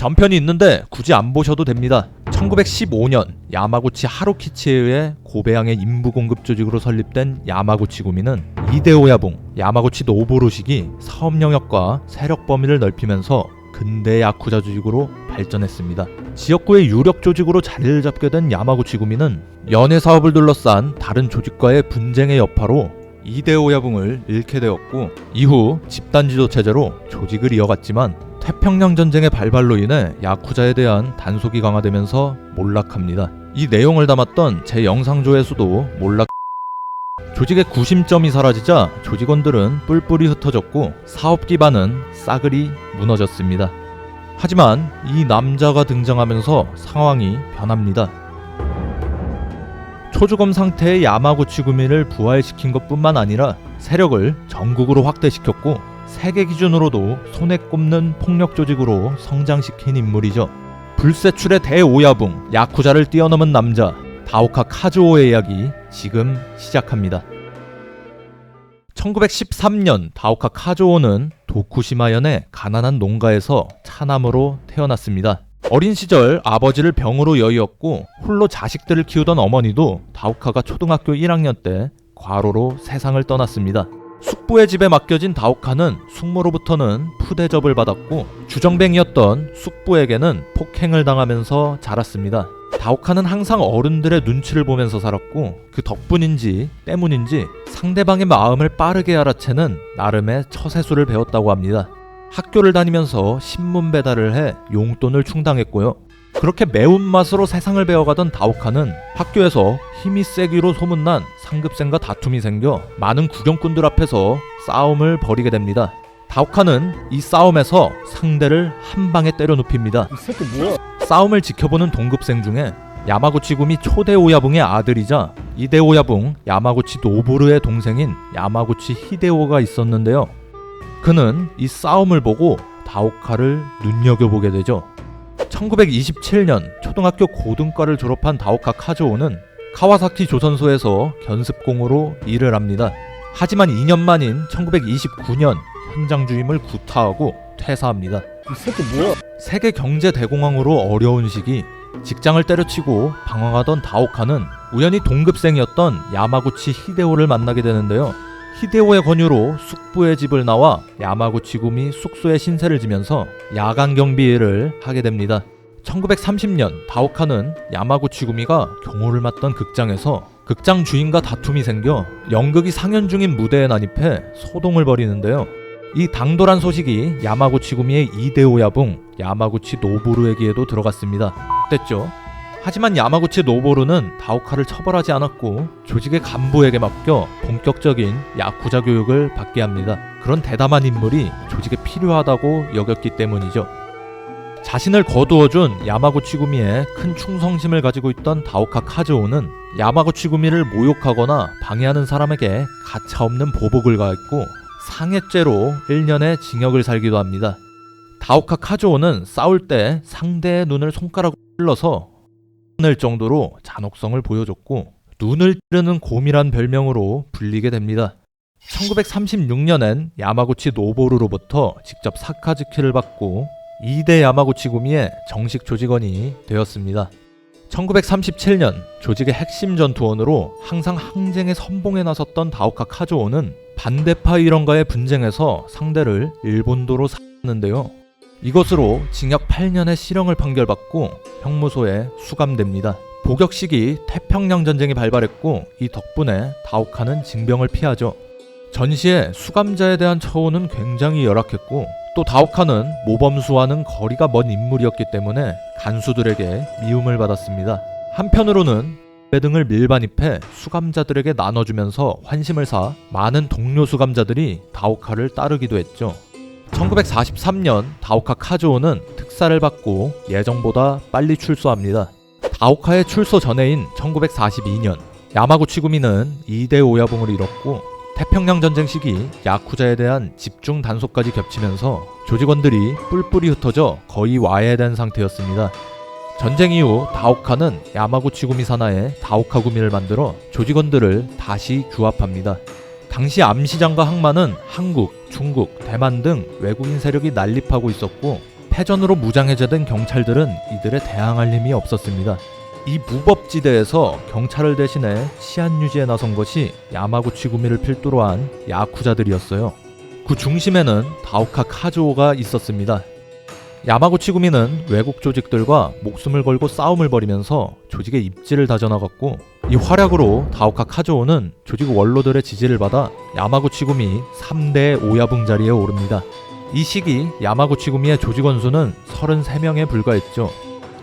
전편이 있는데 굳이 안 보셔도 됩니다. 1915년 야마구치 하루키치에 의해 고베양의 인부 공급 조직으로 설립된 야마구치구미는 이데오야붕 야마구치 노보로식이 사업 영역과 세력 범위를 넓히면서 근대 야쿠자 조직으로 발전했습니다. 지역구의 유력 조직으로 자리를 잡게 된 야마구치구미는 연애 사업을 둘러싼 다른 조직과의 분쟁의 여파로 이데오야붕을 잃게 되었고 이후 집단 지도 체제로 조직을 이어갔지만 태평양 전쟁의 발발로 인해 야쿠자에 대한 단속이 강화되면서 몰락합니다. 이 내용을 담았던 제 영상 조회수도 몰락 조직의 구심점이 사라지자 조직원들은 뿔뿔이 흩어졌고 사업 기반은 싸그리 무너졌습니다. 하지만 이 남자가 등장하면서 상황이 변합니다. 초주검 상태의 야마구치 구미를 부활시킨 것 뿐만 아니라 세력을 전국으로 확대시켰고 세계 기준으로도 손에 꼽는 폭력 조직으로 성장시킨 인물이죠. 불세출의 대오야붕, 야쿠자를 뛰어넘은 남자 다오카 카즈오의 이야기 지금 시작합니다. 1913년 다오카 카즈오는 도쿠시마현의 가난한 농가에서 차남으로 태어났습니다. 어린 시절 아버지를 병으로 여의었고 홀로 자식들을 키우던 어머니도 다오카가 초등학교 1학년 때 과로로 세상을 떠났습니다. 숙부의 집에 맡겨진 다오카는 숙모로부터는 푸대접을 받았고 주정뱅이였던 숙부에게는 폭행을 당하면서 자랐습니다. 다오카는 항상 어른들의 눈치를 보면서 살았고 그 덕분인지 때문인지 상대방의 마음을 빠르게 알아채는 나름의 처세술을 배웠다고 합니다. 학교를 다니면서 신문 배달을 해 용돈을 충당했고요. 그렇게 매운맛으로 세상을 배워가던 다오카는 학교에서 힘이 세기로 소문난 상급생과 다툼이 생겨 많은 구경꾼들 앞에서 싸움을 벌이게 됩니다. 다오카는 이 싸움에서 상대를 한 방에 때려 눕힙니다. 이 새끼 뭐야? 싸움을 지켜보는 동급생 중에 야마구치구미 초대 오야붕의 아들이자 이대 오야붕 야마구치 노보르의 동생인 야마구치 히데오가 있었는데요. 그는 이 싸움을 보고 다오카를 눈여겨보게 되죠. 1927년 초등학교 고등과를 졸업한 다오카 카즈오는 카와사키 조선소에서 견습공으로 일을 합니다. 하지만 2년 만인 1929년 현장 주임을 구타하고 퇴사합니다. 이 새끼 뭐야? 세계 경제 대공황으로 어려운 시기 직장을 때려치고 방황하던 다오카는 우연히 동급생이었던 야마구치 히데오를 만나게 되는데요. 히데오의 권유로 숙부의 집을 나와 야마구치구미 숙소에 신세를 지면서 야간 경비 일을 하게 됩니다. 1930년 다오카는 야마구치구미가 경호를 맡던 극장에서 극장 주인과 다툼이 생겨 연극이 상연 중인 무대에 난입해 소동을 벌이는데요. 이 당돌한 소식이 야마구치구미의 이데오야붕 야마구치 노보루에게도 들어갔습니다. 됐죠. 하지만 야마구치 노보루는 다오카를 처벌하지 않았고 조직의 간부에게 맡겨 본격적인 야쿠자 교육을 받게 합니다. 그런 대담한 인물이 조직에 필요하다고 여겼기 때문이죠. 자신을 거두어준 야마구치구미에 큰 충성심을 가지고 있던 다오카 카즈오는 야마구치구미를 모욕하거나 방해하는 사람에게 가차없는 보복을 가했고 상해죄로 1년의 징역을 살기도 합니다. 다오카 카즈오는 싸울 때 상대의 눈을 손가락으로 찔러서 을 정도로 잔혹성을 보여줬고 눈을 찌르는 곰이란 별명으로 불리게 됩니다. 1936년엔 야마구치 노보루로부터 직접 사카즈키를 받고 2대 야마구치 구미의 정식 조직원이 되었습니다. 1937년 조직의 핵심 전투원으로 항상 항쟁에 선봉에 나섰던 다오카 카조오는 반대파 일원과의 분쟁에서 상대를 일본도로 샀는데요. 이것으로 징역 8년의 실형을 판결받고 형무소에 수감됩니다. 복역 시기 태평양 전쟁이 발발했고 이 덕분에 다오카는 징병을 피하죠. 전시에 수감자에 대한 처우는 굉장히 열악했고 또 다오카는 모범수와는 거리가 먼 인물이었기 때문에 간수들에게 미움을 받았습니다. 한편으로는 배 등을 밀반입해 수감자들에게 나눠주면서 환심을 사 많은 동료 수감자들이 다오카를 따르기도 했죠. 1943년 다오카 카즈오는 특사를 받고 예정보다 빨리 출소합니다. 다오카의 출소 전해인 1942년 야마구치 구미는 2대 오야붕을 잃었고 태평양 전쟁 시기 야쿠자에 대한 집중 단속까지 겹치면서 조직원들이 뿔뿔이 흩어져 거의 와해된 상태였습니다. 전쟁 이후 다오카는 야마구치 구미 산하에 다오카 구미를 만들어 조직원들을 다시 규합합니다. 당시 암시장과 항만은 한국, 중국, 대만 등 외국인 세력이 난립하고 있었고 패전으로 무장해제된 경찰들은 이들에 대항할 힘이 없었습니다. 이 무법지대에서 경찰을 대신해 치안 유지에 나선 것이 야마구치 구미를 필두로 한 야쿠자들이었어요. 그 중심에는 다오카 카즈오가 있었습니다. 야마구치 구미는 외국 조직들과 목숨을 걸고 싸움을 벌이면서 조직의 입지를 다져나갔고 이 활약으로 다오카 카즈오는 조직 원로들의 지지를 받아 야마구치 구미 3대 오야붕 자리에 오릅니다. 이 시기 야마구치 구미의 조직원 수는 33명에 불과했죠.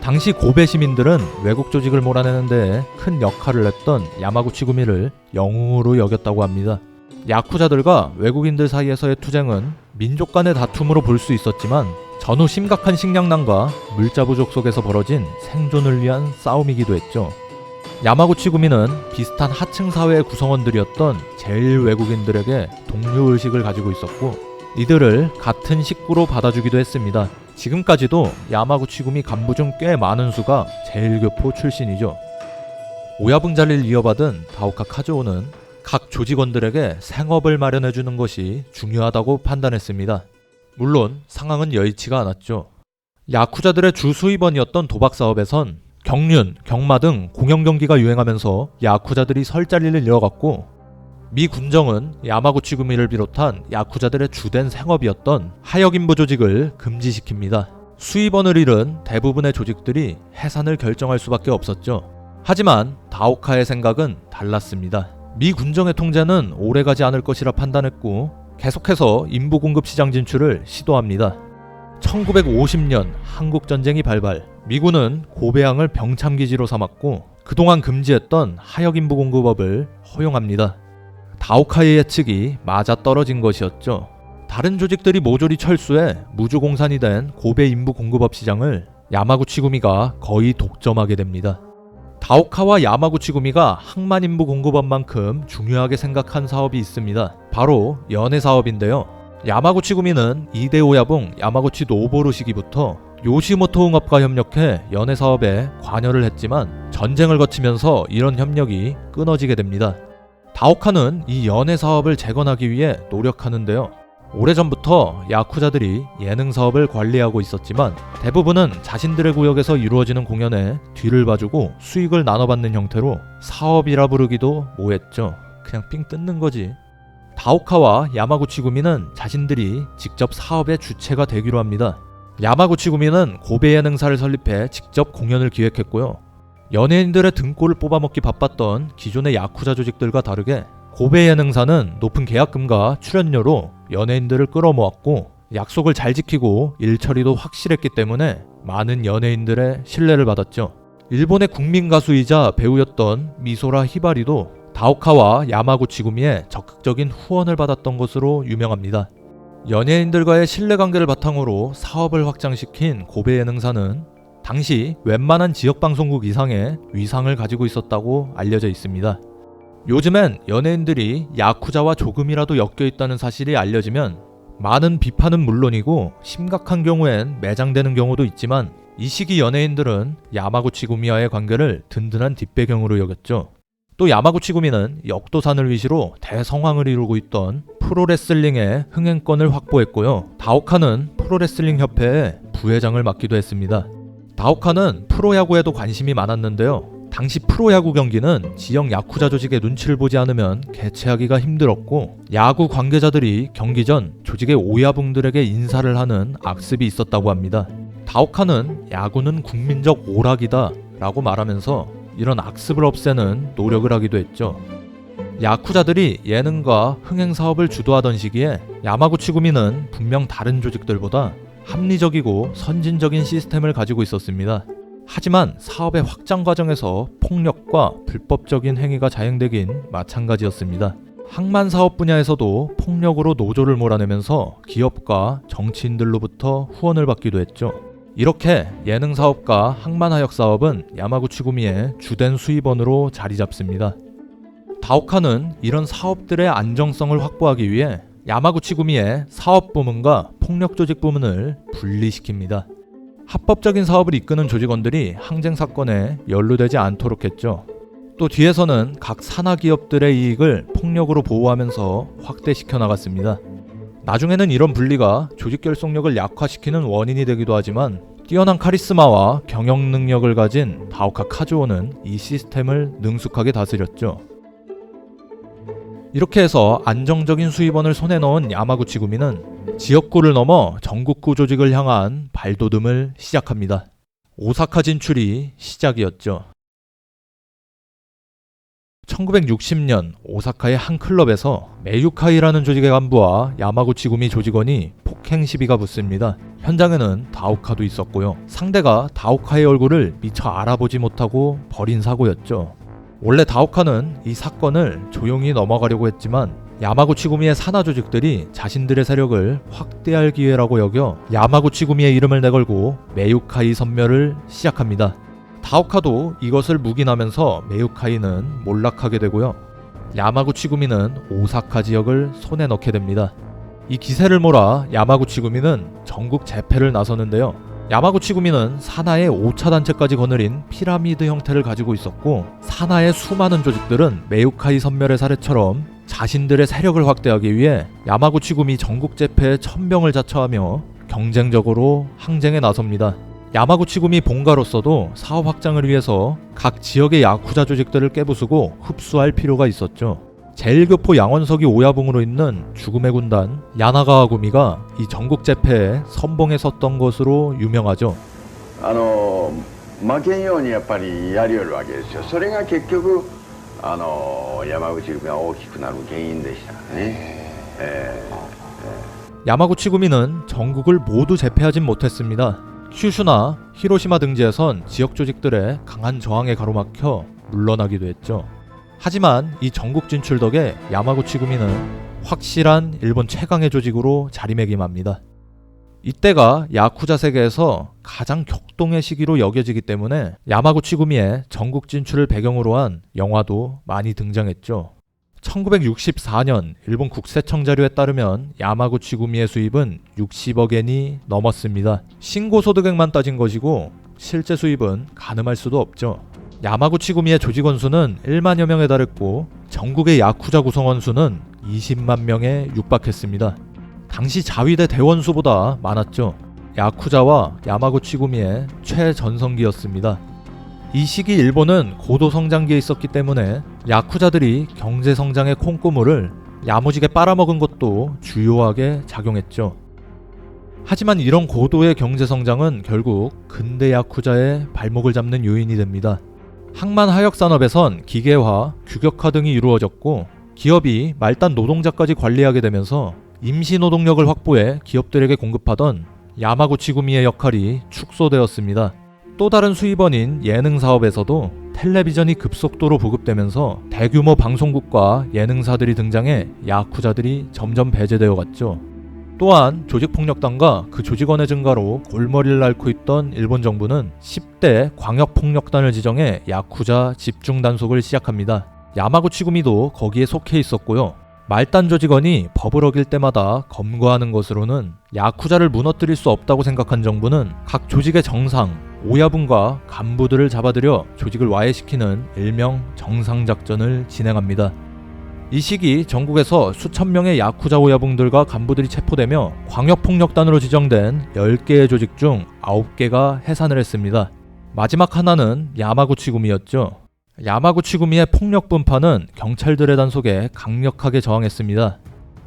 당시 고베 시민들은 외국 조직을 몰아내는데 큰 역할을 했던 야마구치 구미를 영웅으로 여겼다고 합니다. 야쿠자들과 외국인들 사이에서의 투쟁은 민족 간의 다툼으로 볼 수 있었지만 전후 심각한 식량난과 물자 부족 속에서 벌어진 생존을 위한 싸움이기도 했죠. 야마구치 구미는 비슷한 하층 사회의 구성원들이었던 제일 외국인들에게 동료 의식을 가지고 있었고 이들을 같은 식구로 받아주기도 했습니다. 지금까지도 야마구치 구미 간부 중 꽤 많은 수가 제일교포 출신이죠. 오야붕 자리를 이어받은 다오카 카즈오는 각 조직원들에게 생업을 마련해 주는 것이 중요하다고 판단했습니다. 물론 상황은 여의치가 않았죠. 야쿠자들의 주 수입원이었던 도박 사업에선 경륜, 경마 등 공영 경기가 유행하면서 야쿠자들이 설 자리를 잃어갔고 미 군정은 야마구치 구미를 비롯한 야쿠자들의 주된 생업이었던 하역인부 조직을 금지시킵니다. 수입원을 잃은 대부분의 조직들이 해산을 결정할 수밖에 없었죠. 하지만 다오카의 생각은 달랐습니다. 미 군정의 통제는 오래가지 않을 것이라 판단했고 계속해서 인부 공급 시장 진출을 시도합니다. 1950년 한국 전쟁이 발발. 미군은 고베항을 병참 기지로 삼았고 그동안 금지했던 하역 인부 공급업을 허용합니다. 다오카의 예측이 맞아 떨어진 것이었죠. 다른 조직들이 모조리 철수해 무주공산이 된 고베 인부 공급업 시장을 야마구치 구미가 거의 독점하게 됩니다. 다오카와 야마구치 구미가 항만 인부 공급업만큼 중요하게 생각한 사업이 있습니다. 바로 연애 사업인데요. 야마구치 구미는 이데오야붕 야마구치 노보루 시기부터 요시모토 응업과 협력해 연애 사업에 관여를 했지만 전쟁을 거치면서 이런 협력이 끊어지게 됩니다. 다오카는 이 연애 사업을 재건하기 위해 노력하는데요. 오래전부터 야쿠자들이 예능 사업을 관리하고 있었지만 대부분은 자신들의 구역에서 이루어지는 공연에 뒤를 봐주고 수익을 나눠받는 형태로 사업이라 부르기도 뭐했죠. 그냥 삥 뜯는 거지. 다오카와 야마구치 구미는 자신들이 직접 사업의 주체가 되기로 합니다. 야마구치 구미는 고베 예능사를 설립해 직접 공연을 기획했고요. 연예인들의 등골을 뽑아먹기 바빴던 기존의 야쿠자 조직들과 다르게 고베 예능사는 높은 계약금과 출연료로 연예인들을 끌어모았고 약속을 잘 지키고 일 처리도 확실했기 때문에 많은 연예인들의 신뢰를 받았죠. 일본의 국민 가수이자 배우였던 미소라 히바리도 다오카와 야마구치 구미의 적극적인 후원을 받았던 것으로 유명합니다. 연예인들과의 신뢰관계를 바탕으로 사업을 확장시킨 고베 예능사는 당시 웬만한 지역 방송국 이상의 위상을 가지고 있었다고 알려져 있습니다. 요즘엔 연예인들이 야쿠자와 조금이라도 엮여 있다는 사실이 알려지면 많은 비판은 물론이고 심각한 경우엔 매장되는 경우도 있지만 이 시기 연예인들은 야마구치 구미와의 관계를 든든한 뒷배경으로 여겼죠. 또 야마구치 구미는 역도산을 위시로 대성황을 이루고 있던 프로레슬링의 흥행권을 확보했고요. 다오카는 프로레슬링 협회의 부회장을 맡기도 했습니다. 다오카는 프로야구에도 관심이 많았는데요. 당시 프로야구 경기는 지역 야쿠자 조직의 눈치를 보지 않으면 개최하기가 힘들었고 야구 관계자들이 경기 전 조직의 오야붕들에게 인사를 하는 악습이 있었다고 합니다. 다오카는 야구는 국민적 오락이다 라고 말하면서 이런 악습을 없애는 노력을 하기도 했죠. 야쿠자들이 예능과 흥행 사업을 주도하던 시기에 야마구치 구미는 분명 다른 조직들보다 합리적이고 선진적인 시스템을 가지고 있었습니다. 하지만 사업의 확장 과정에서 폭력과 불법적인 행위가 자행되긴 마찬가지였습니다. 항만 사업 분야에서도 폭력으로 노조를 몰아내면서 기업과 정치인들로부터 후원을 받기도 했죠. 이렇게 예능 사업과 항만 하역 사업은 야마구치 구미의 주된 수입원으로 자리 잡습니다. 다오카는 이런 사업들의 안정성을 확보하기 위해 야마구치 구미의 사업 부문과 폭력 조직 부문을 분리시킵니다. 합법적인 사업을 이끄는 조직원들이 항쟁 사건에 연루되지 않도록 했죠. 또 뒤에서는 각 산하 기업들의 이익을 폭력으로 보호하면서 확대시켜 나갔습니다. 나중에는 이런 분리가 조직 결속력을 약화시키는 원인이 되기도 하지만 뛰어난 카리스마와 경영 능력을 가진 다오카 카즈오는 이 시스템을 능숙하게 다스렸죠. 이렇게 해서 안정적인 수입원을 손에 넣은 야마구치 구미는 지역구를 넘어 전국구 조직을 향한 발돋움을 시작합니다. 오사카 진출이 시작이었죠. 1960년 오사카의 한 클럽에서 메유카이라는 조직의 간부와 야마구치 구미 조직원이 폭행 시비가 붙습니다. 현장에는 다오카도 있었고요. 상대가 다오카의 얼굴을 미처 알아보지 못하고 벌인 사고였죠. 원래 다오카는 이 사건을 조용히 넘어가려고 했지만 야마구치 구미의 산하 조직들이 자신들의 세력을 확대할 기회라고 여겨 야마구치 구미의 이름을 내걸고 메유카이 선멸을 시작합니다. 다오카도 이것을 묵인하면서 메유카이는 몰락하게 되고요. 야마구치 구미는 오사카 지역을 손에 넣게 됩니다. 이 기세를 몰아 야마구치 구미는 전국 재패를 나서는데요. 야마구치 구미는 산하의 5차 단체까지 거느린 피라미드 형태를 가지고 있었고 산하의 수많은 조직들은 메유카이 선멸의 사례처럼 자신들의 세력을 확대하기 위해 야마구치 구미 전국 재패에 천병을 자처하며 경쟁적으로 항쟁에 나섭니다. 야마구치 구미 본가로서도 사업 확장을 위해서 각 지역의 야쿠자 조직들을 깨부수고 흡수할 필요가 있었죠. 제일교포 양원석이 오야붕으로 있는 죽음의 군단 야나가와 구미가 이 전국 재패에 선봉에 섰던 것으로 유명하죠. あの負けんようにやっぱりやりよるわけですよそれが結局 あの山口組が大きくなる原因でしたね、え 야마구치 구미는 전국을 모두 제패하진 못했습니다. 큐슈나 히로시마 등지에선 지역 조직들의 강한 저항에 가로막혀 물러나기도 했죠. 하지만 이 전국 진출 덕에 야마구치 구미는 확실한 일본 최강의 조직으로 자리매김합니다. 이때가 야쿠자 세계에서 가장 격동의 시기로 여겨지기 때문에 야마구치 구미의 전국 진출을 배경으로 한 영화도 많이 등장했죠. 1964년 일본 국세청 자료에 따르면 야마구치 구미의 수입은 60억 엔이 넘었습니다. 신고소득액만 따진 것이고 실제 수입은 가늠할 수도 없죠. 야마구치 구미의 조직원 수는 1만여 명에 달했고 전국의 야쿠자 구성원 수는 20만 명에 육박했습니다. 당시 자위대 대원 수보다 많았죠. 야쿠자와 야마구치 구미의 최전성기였습니다. 이 시기 일본은 고도 성장기에 있었기 때문에 야쿠자들이 경제 성장의 콩고물을 야무지게 빨아먹은 것도 주요하게 작용했죠. 하지만 이런 고도의 경제 성장은 결국 근대 야쿠자의 발목을 잡는 요인이 됩니다. 항만 하역 산업에선 기계화, 규격화 등이 이루어졌고 기업이 말단 노동자까지 관리하게 되면서 임시 노동력을 확보해 기업들에게 공급하던 야마구치 구미의 역할이 축소되었습니다. 또 다른 수입원인 예능 사업에서도 텔레비전이 급속도로 보급되면서 대규모 방송국과 예능사들이 등장해 야쿠자들이 점점 배제되어 갔죠. 또한 조직폭력단과 그 조직원의 증가로 골머리를 앓고 있던 일본 정부는 10대 광역폭력단을 지정해 야쿠자 집중 단속을 시작합니다. 야마구치 구미도 거기에 속해 있었고요. 말단 조 직원이 법을 어길 때마다 검거하는 것으로는 야쿠자를 무너뜨릴 수 없다고 생각한 정부는 각 조직의 정상, 오야분과 간부들을 잡아들여 조직을 와해시키는 일명 정상작전을 진행합니다. 이 시기 전국에서 수천 명의 야쿠자 오야붕들과 간부들이 체포되며 광역폭력단으로 지정된 10개의 조직 중 9개가 해산을 했습니다. 마지막 하나는 야마구치구미였죠. 야마구치구미의 폭력 분파는 경찰들의 단속에 강력하게 저항했습니다.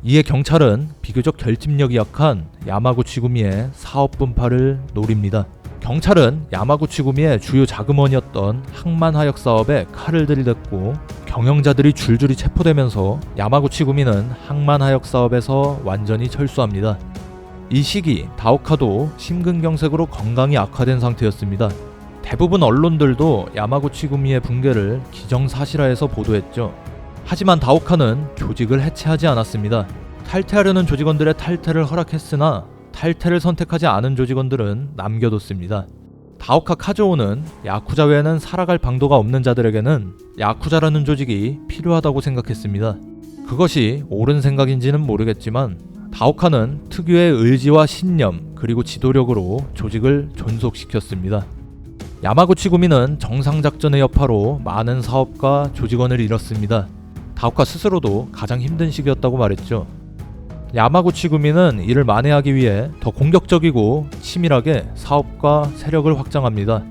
이에 경찰은 비교적 결집력이 약한 야마구치구미의 사업 분파를 노립니다. 경찰은 야마구치구미의 주요 자금원이었던 항만하역 사업에 칼을 들이댔고 경영자들이 줄줄이 체포되면서 야마구치구미는 항만하역 사업에서 완전히 철수합니다. 이 시기 다오카도 심근경색으로 건강이 악화된 상태였습니다. 대부분 언론들도 야마구치 구미의 붕괴를 기정사실화해서 보도했죠. 하지만 다오카는 조직을 해체하지 않았습니다. 탈퇴하려는 조직원들의 탈퇴를 허락했으나 탈퇴를 선택하지 않은 조직원들은 남겨뒀습니다. 다오카 카즈오는 야쿠자 외에는 살아갈 방도가 없는 자들에게는 야쿠자라는 조직이 필요하다고 생각했습니다. 그것이 옳은 생각인지는 모르겠지만 다오카는 특유의 의지와 신념 그리고 지도력으로 조직을 존속시켰습니다. 야마구치 구미는 정상작전의 여파로 많은 사업가 조직원을 잃었습니다. 다오카 스스로도 가장 힘든 시기였다고 말했죠. 야마구치 구미는 이를 만회하기 위해 더 공격적이고 치밀하게 사업과 세력을 확장합니다.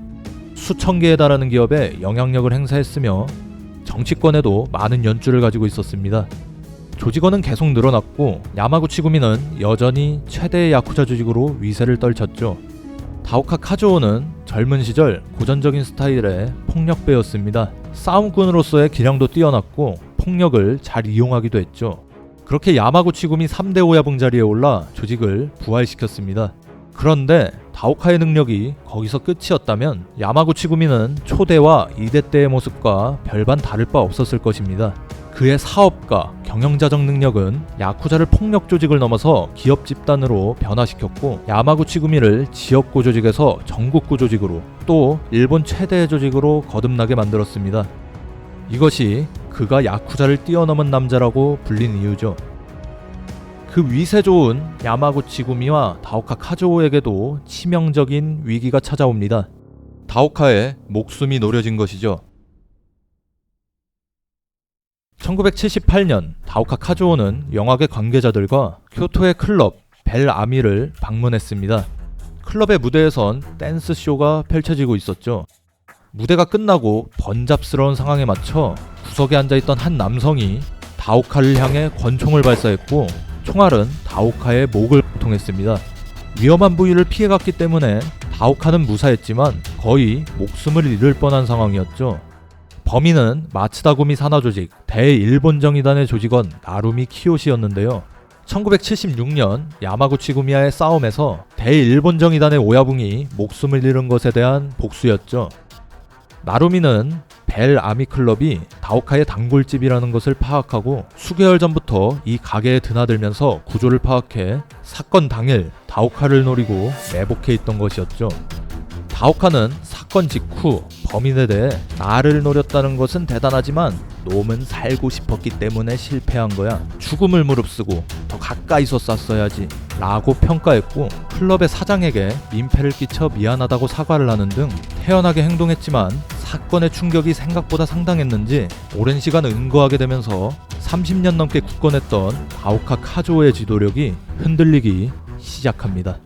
수천 개에 달하는 기업에 영향력을 행사했으며 정치권에도 많은 연주를 가지고 있었습니다. 조직원은 계속 늘어났고 야마구치 구미는 여전히 최대의 야쿠자 조직으로 위세를 떨쳤죠. 다오카 카즈오는 젊은 시절 고전적인 스타일의 폭력배였습니다. 싸움꾼으로서의 기량도 뛰어났고 폭력을 잘 이용하기도 했죠. 그렇게 야마구치 구미 3대 오야붕 자리에 올라 조직을 부활시켰습니다. 그런데 다오카의 능력이 거기서 끝이었다면 야마구치 구미는 초대와 2대 때의 모습과 별반 다를 바 없었을 것입니다. 그의 사업가, 경영자적 능력은 야쿠자를 폭력 조직을 넘어서 기업 집단으로 변화시켰고 야마구치 구미를 지역구 조직에서 전국구 조직으로 또 일본 최대의 조직으로 거듭나게 만들었습니다. 이것이 그가 야쿠자를 뛰어넘은 남자라고 불린 이유죠. 그 위세 좋은 야마구치 구미와 다오카 카즈오에게도 치명적인 위기가 찾아옵니다. 다오카의 목숨이 노려진 것이죠. 1978년 다오카 카즈오는 영화계 관계자들과 교토의 클럽 벨 아미를 방문했습니다. 클럽의 무대에선 댄스 쇼가 펼쳐지고 있었죠. 무대가 끝나고 번잡스러운 상황에 맞춰 구석에 앉아있던 한 남성이 다오카를 향해 권총을 발사했고 총알은 다오카의 목을 통했습니다. 위험한 부위를 피해갔기 때문에 다오카는 무사했지만 거의 목숨을 잃을 뻔한 상황이었죠. 범인은 마츠다구미 산하조직 대일본정의단의 조직원 나루미 키요시였는데요. 1976년 야마구치 구미와의 싸움에서 대일본정의단의 오야붕이 목숨을 잃은 것에 대한 복수였죠. 나루미는 벨 아미 클럽이 다오카의 단골집이라는 것을 파악하고 수개월 전부터 이 가게에 드나들면서 구조를 파악해 사건 당일 다오카를 노리고 매복해 있던 것이었죠. 다오카는 사건 직후 범인에 대해 나를 노렸다는 것은 대단하지만 놈은 살고 싶었기 때문에 실패한 거야. 죽음을 무릅쓰고 더 가까이서 쐈어야지. 라고 평가했고 클럽의 사장에게 민폐를 끼쳐 미안하다고 사과를 하는 등 태연하게 행동했지만 사건의 충격이 생각보다 상당했는지 오랜 시간 은거하게 되면서 30년 넘게 굳건했던 다오카 카조의 지도력이 흔들리기 시작합니다.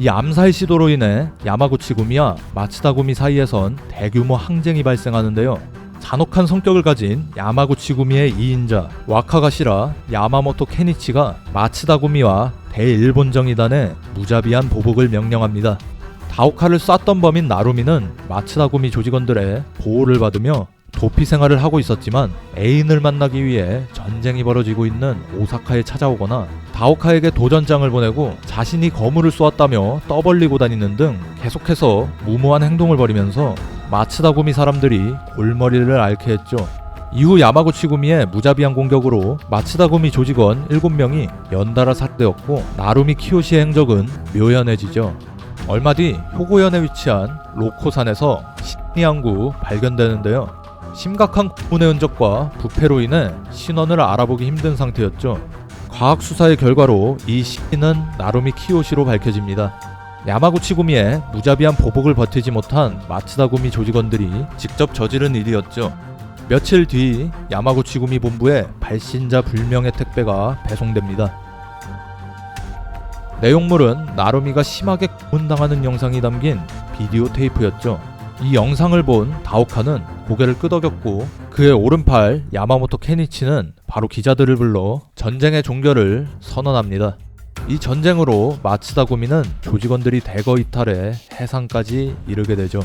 이 암살 시도로 인해 야마구치 구미와 마츠다 구미 사이에선 대규모 항쟁이 발생하는데요. 잔혹한 성격을 가진 야마구치 구미의 2인자 와카가시라 야마모토 케니치가 마츠다 구미와 대일본정의단에 무자비한 보복을 명령합니다. 다오카를 쐈던 범인 나루미는 마츠다 구미 조직원들의 보호를 받으며 도피 생활을 하고 있었지만 애인을 만나기 위해 전쟁이 벌어지고 있는 오사카에 찾아오거나 다오카에게 도전장을 보내고 자신이 거물을 쏘았다며 떠벌리고 다니는 등 계속해서 무모한 행동을 벌이면서 마츠다구미 사람들이 골머리를 앓게 했죠. 이후 야마구치 구미의 무자비한 공격으로 마츠다구미 조직원 7명이 연달아 살해되었고 나루미 키요시의 행적은 묘연해지죠. 얼마 뒤 효고현에 위치한 로코산에서 신리항구 발견되는데요. 심각한 구분의 흔적과 부패로 인해 신원을 알아보기 힘든 상태였죠. 과학 수사의 결과로 이 시인은 나루미 키요시로 밝혀집니다. 야마구치 구미의 무자비한 보복을 버티지 못한 마츠다 구미 조직원들이 직접 저지른 일이었죠. 며칠 뒤 야마구치 구미 본부에 발신자 불명의 택배가 배송됩니다. 내용물은 나루미가 심하게 고문당하는 영상이 담긴 비디오 테이프였죠. 이 영상을 본 다오카는 고개를 끄덕였고 그의 오른팔 야마모토 케니치는 바로 기자들을 불러 전쟁의 종결을 선언합니다. 이 전쟁으로 마츠다 구미는 조직원들이 대거 이탈해 해상까지 이르게 되죠.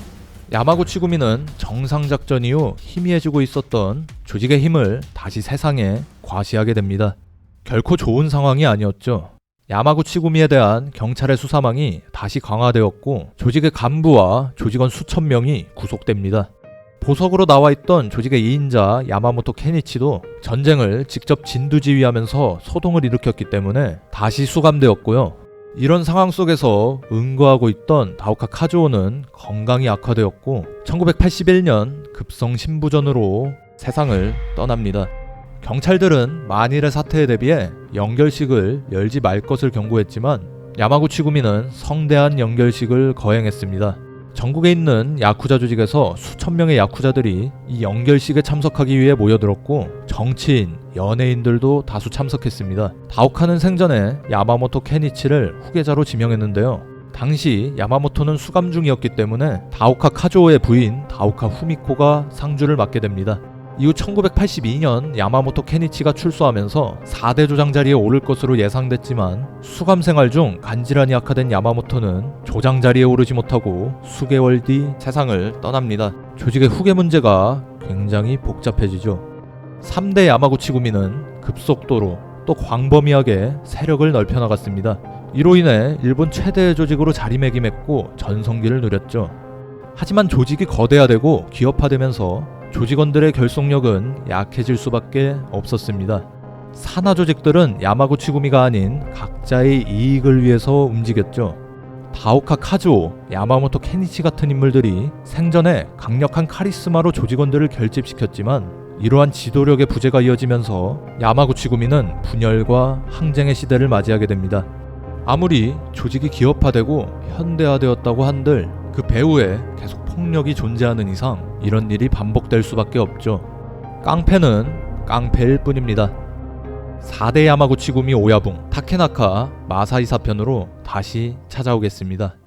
야마구치 구미는 정상작전 이후 희미해지고 있었던 조직의 힘을 다시 세상에 과시하게 됩니다. 결코 좋은 상황이 아니었죠. 야마구치 구미에 대한 경찰의 수사망이 다시 강화되었고 조직의 간부와 조직원 수천 명이 구속됩니다. 보석으로 나와 있던 조직의 2인자 야마모토 케니치도 전쟁을 직접 진두지휘하면서 소동을 일으켰기 때문에 다시 수감되었고요. 이런 상황 속에서 응거하고 있던 다오카 카즈오는 건강이 악화되었고 1981년 급성 신부전으로 세상을 떠납니다. 경찰들은 만일의 사태에 대비해 연결식을 열지 말 것을 경고했지만 야마구치 구미는 성대한 연결식을 거행했습니다. 전국에 있는 야쿠자 조직에서 수천 명의 야쿠자들이 이 연결식에 참석하기 위해 모여들었고 정치인, 연예인들도 다수 참석했습니다. 다오카는 생전에 야마모토 케니치를 후계자로 지명했는데요. 당시 야마모토는 수감 중이었기 때문에 다오카 카조오의 부인 다오카 후미코가 상주를 맡게 됩니다. 이후 1982년 야마모토 케니치가 출소하면서 4대 조장 자리에 오를 것으로 예상됐지만 수감 생활 중 간질환이 악화된 야마모토는 조장 자리에 오르지 못하고 수개월 뒤 세상을 떠납니다. 조직의 후계 문제가 굉장히 복잡해지죠. 3대 야마구치구미는 급속도로 또 광범위하게 세력을 넓혀 나갔습니다. 이로 인해 일본 최대의 조직으로 자리매김했고 전성기를 누렸죠. 하지만 조직이 거대화되고 기업화되면서 조직원들의 결속력은 약해질 수밖에 없었습니다. 산하 조직들은 야마구치 구미가 아닌 각자의 이익을 위해서 움직였죠. 다오카 카즈오, 야마모토 케니치 같은 인물들이 생전에 강력한 카리스마로 조직원들을 결집시켰지만 이러한 지도력의 부재가 이어지면서 야마구치 구미는 분열과 항쟁의 시대를 맞이하게 됩니다. 아무리 조직이 기업화되고 현대화되었다고 한들 그 배후에 계속 폭력이 존재하는 이상 이런 일이 반복될 수밖에 없죠. 깡패는 깡패일 뿐입니다. 4대 야마구치구미 오야붕 타케나카 마사이 사 편으로 다시 찾아오겠습니다.